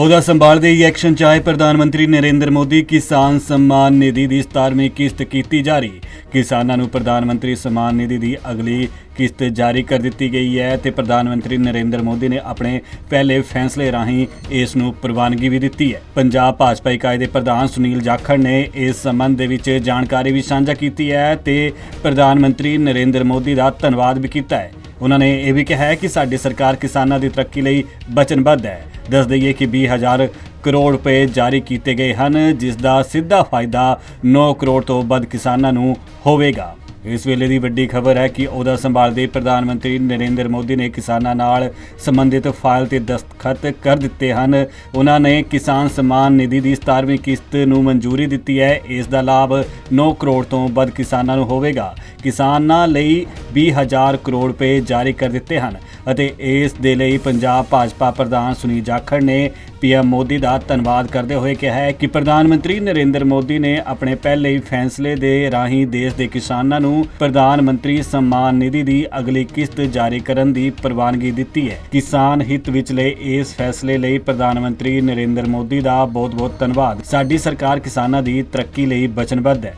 ਉਹਦਾ ਸੰਭਾਲਦੇ ਹੀ ਐਕਸ਼ਨ ਚਾਹੇ ਪ੍ਰਧਾਨ ਮੰਤਰੀ ਨਰਿੰਦਰ ਮੋਦੀ ਕਿਸਾਨ ਸਨਮਾਨ ਨਿਧੀ ਦੀ 17ਵੀਂ ਕਿਸ਼ਤ ਕੀਤੀ ਜਾਰੀ ਕਿਸਾਨਾਂ ਨੂੰ ਪ੍ਰਧਾਨ ਮੰਤਰੀ ਸਨਮਾਨ ਨਿਧੀ ਦੀ ਅਗਲੀ ਕਿਸ਼ਤ ਜਾਰੀ ਕਰ ਦਿੱਤੀ ਗਈ ਹੈ ਤੇ ਪ੍ਰਧਾਨ ਮੰਤਰੀ ਨਰਿੰਦਰ ਮੋਦੀ ਨੇ ਆਪਣੇ ਪਹਿਲੇ ਫੈਸਲੇ ਰਾਹੀਂ ਇਸ ਨੂੰ ਪ੍ਰਵਾਨਗੀ ਵੀ ਦਿੱਤੀ ਹੈ। ਪੰਜਾਬ ਭਾਜਪਾ ਇਕਾਈ ਦੇ ਪ੍ਰਧਾਨ ਸੁਨੀਲ ਜਾਖੜ ਨੇ ਇਸ ਸੰਬੰਧ ਦੇ ਵਿੱਚ ਜਾਣਕਾਰੀ ਵੀ ਸਾਂਝਾ ਕੀਤੀ ਹੈ ਤੇ ਪ੍ਰਧਾਨ ਮੰਤਰੀ ਨਰਿੰਦਰ ਮੋਦੀ ਦਾ ਧੰਨਵਾਦ ਵੀ ਕੀਤਾ ਹੈ। ਉਹਨਾਂ ਨੇ ਇਹ ਵੀ ਕਿਹਾ ਹੈ ਕਿ ਸਾਡੀ ਸਰਕਾਰ ਕਿਸਾਨਾਂ ਦੀ ਤਰੱਕੀ ਲਈ ਵਚਨਬੱਧ ਹੈ। ਦੱਸ ਦਈਏ ਕਿ 20000 ਕਰੋੜ ਰੁਪਏ ਜਾਰੀ ਕੀਤੇ ਗਏ ਹਨ, ਜਿਸ ਦਾ ਸਿੱਧਾ ਫਾਇਦਾ 9 ਕਰੋੜ ਤੋਂ ਵੱਧ ਕਿਸਾਨਾਂ ਨੂੰ ਹੋਵੇਗਾ। ਇਸ ਵੇਲੇ ਦੀ ਵੱਡੀ ਖਬਰ ਹੈ ਕਿ ਉਹਦਾ ਸੰਭਾਲਦੇ ਪ੍ਰਧਾਨ ਮੰਤਰੀ ਨਰਿੰਦਰ ਮੋਦੀ ਨੇ ਕਿਸਾਨਾਂ ਨਾਲ ਸੰਬੰਧਿਤ ਫਾਈਲ ਤੇ ਦਸਤਖਤ ਕਰ ਦਿੱਤੇ ਹਨ। ਉਹਨਾਂ ਨੇ ਕਿਸਾਨ ਸਨਮਾਨ ਨਿਧੀ ਦੀ 17ਵੀਂ ਕਿਸ਼ਤ ਨੂੰ ਮਨਜ਼ੂਰੀ ਦਿੱਤੀ ਹੈ। ਇਸ ਦਾ ਲਾਭ 9 ਕਰੋੜ ਤੋਂ ਵੱਧ ਕਿਸਾਨਾਂ ਨੂੰ ਹੋਵੇਗਾ। ਕਿਸਾਨਾਂ ਲਈ 20000 ਕਰੋੜ ਰੁਪਏ ਜਾਰੀ ਕਰ ਦਿੱਤੇ ਹਨ। ਅਤੇ ਇਸ ਦੇ ਲਈ ਪੰਜਾਬ ਭਾਜਪਾ ਪ੍ਰਧਾਨ ਸੁਨੀਲ ਜਾਖੜ ਨੇ ਪੀਐਮ ਮੋਦੀ ਦਾ ਧੰਨਵਾਦ ਕਰਦੇ ਹੋਏ ਕਿਹਾ ਹੈ ਕਿ ਪ੍ਰਧਾਨ ਮੰਤਰੀ ਨਰਿੰਦਰ ਮੋਦੀ ਨੇ ਆਪਣੇ ਪਹਿਲੇ ਹੀ ਫੈਸਲੇ ਦੇ ਰਾਹੀਂ ਦੇਸ਼ ਦੇ ਕਿਸਾਨਾਂ ਨੂੰ ਪ੍ਰਧਾਨ ਮੰਤਰੀ ਸਨਮਾਨ ਨਿਧੀ ਦੀ ਅਗਲੀ ਕਿਸ਼ਤ ਜਾਰੀ ਕਰਨ ਦੀ ਪ੍ਰਵਾਨਗੀ ਦਿੱਤੀ ਹੈ। ਕਿਸਾਨ ਹਿੱਤ ਵਿੱਚ ਲਏ ਇਸ ਫੈਸਲੇ ਲਈ ਪ੍ਰਧਾਨ ਮੰਤਰੀ ਨਰਿੰਦਰ ਮੋਦੀ ਦਾ ਬਹੁਤ-ਬਹੁਤ ਧੰਨਵਾਦ। ਸਾਡੀ ਸਰਕਾਰ ਕਿਸਾਨਾਂ ਦੀ ਤਰੱਕੀ ਲਈ ਵਚਨਬੱਧ ਹੈ।